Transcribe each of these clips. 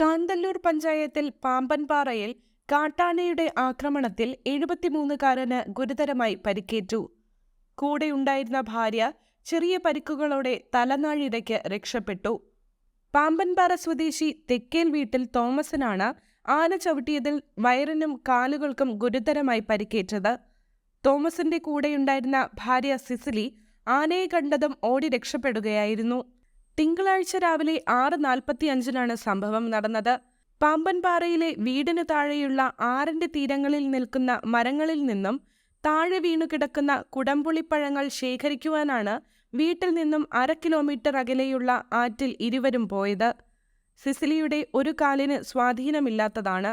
കാന്തല്ലൂർ പഞ്ചായത്തിൽ പാമ്പൻപാറയിൽ കാട്ടാനയുടെ ആക്രമണത്തിൽ എഴുപത്തിമൂന്നുകാരന് ഗുരുതരമായി പരിക്കേറ്റു. കൂടെയുണ്ടായിരുന്ന ഭാര്യ ചെറിയ പരിക്കുകളോടെ തലനാഴിടയ്ക്ക് രക്ഷപ്പെട്ടു. പാമ്പൻപാറ സ്വദേശി തെക്കേൽ വീട്ടിൽ തോമസനാണ് ആന ചവിട്ടിയതിൽ വയറിനും കാലുകൾക്കും ഗുരുതരമായി പരിക്കേറ്റത്. തോമസിന്റെ കൂടെയുണ്ടായിരുന്ന ഭാര്യ സിസിലി ആനയെ കണ്ടതും ഓടി രക്ഷപ്പെടുകയായിരുന്നു. തിങ്കളാഴ്ച രാവിലെ ആറ് നാൽപ്പത്തിയഞ്ചിനാണ് സംഭവം നടന്നത്. പാമ്പൻപാറയിലെ വീടിന് താഴെയുള്ള ആറിന്റെ തീരങ്ങളിൽ നിൽക്കുന്ന മരങ്ങളിൽ നിന്നും താഴെ വീണു കിടക്കുന്ന കുടംപുളിപ്പഴങ്ങൾ ശേഖരിക്കുവാനാണ് വീട്ടിൽ നിന്നും അര കിലോമീറ്റർ അകലെയുള്ള ആറ്റിൽ ഇരുവരും പോയത്. സിസിലിയുടെ ഒരു കാലിന് സ്വാധീനമില്ലാത്തതാണ്.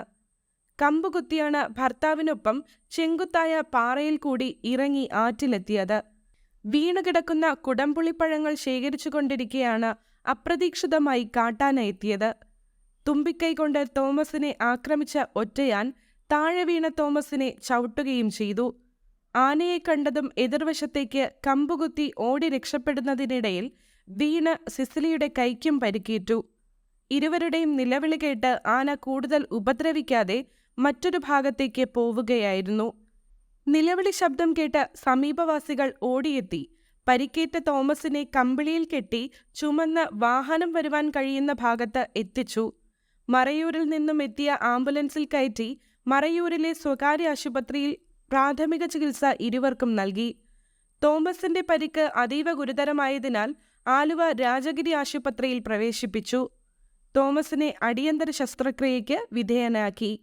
കമ്പുകുത്തിയാണ് ഭർത്താവിനൊപ്പം ചെങ്കുത്തായ പാറയിൽ കൂടി ഇറങ്ങി ആറ്റിലെത്തിയത്. വീണുകിടക്കുന്ന കുടംപുളിപ്പഴങ്ങൾ ശേഖരിച്ചുകൊണ്ടിരിക്കെയാണ് അപ്രതീക്ഷിതമായി കാട്ടാന എത്തിയത് തുമ്പിക്കൈ കൊണ്ട് തോമസിനെ ആക്രമിച്ച ഒറ്റയാൻ താഴെ വീണ തോമസിനെ ചവിട്ടുകയും ചെയ്തു. ആനയെ കണ്ടതും എതിർവശത്തേക്ക് കമ്പുകുത്തി ഓടി രക്ഷപ്പെടുന്നതിനിടയിൽ വീണ് സിസിലിയുടെ കൈക്കും പരിക്കേറ്റു. ഇരുവരുടെയും നിലവിളി കേട്ട് ആന കൂടുതൽ ഉപദ്രവിക്കാതെ മറ്റൊരു ഭാഗത്തേക്ക് പോവുകയായിരുന്നു. നിലവിളി ശബ്ദം കേട്ട് സമീപവാസികൾ ഓടിയെത്തി. പരിക്കേറ്റ തോമസിനെ കമ്പിളിയിൽ കെട്ടി ചുമന്ന് വാഹനം വരുവാൻ കഴിയുന്ന ഭാഗത്ത് എത്തിച്ചു. മറയൂരിൽ നിന്നും എത്തിയ ആംബുലൻസിൽ കയറ്റി മറയൂരിലെ സ്വകാര്യ ആശുപത്രിയിൽ പ്രാഥമിക ചികിത്സ ഇരുവർക്കും നൽകി. തോമസിന്റെ പരിക്ക് അതീവ ഗുരുതരമായതിനാൽ ആലുവ രാജഗിരി ആശുപത്രിയിൽ പ്രവേശിപ്പിച്ചു. തോമസിനെ അടിയന്തര ശസ്ത്രക്രിയയ്ക്ക് വിധേയനാക്കി.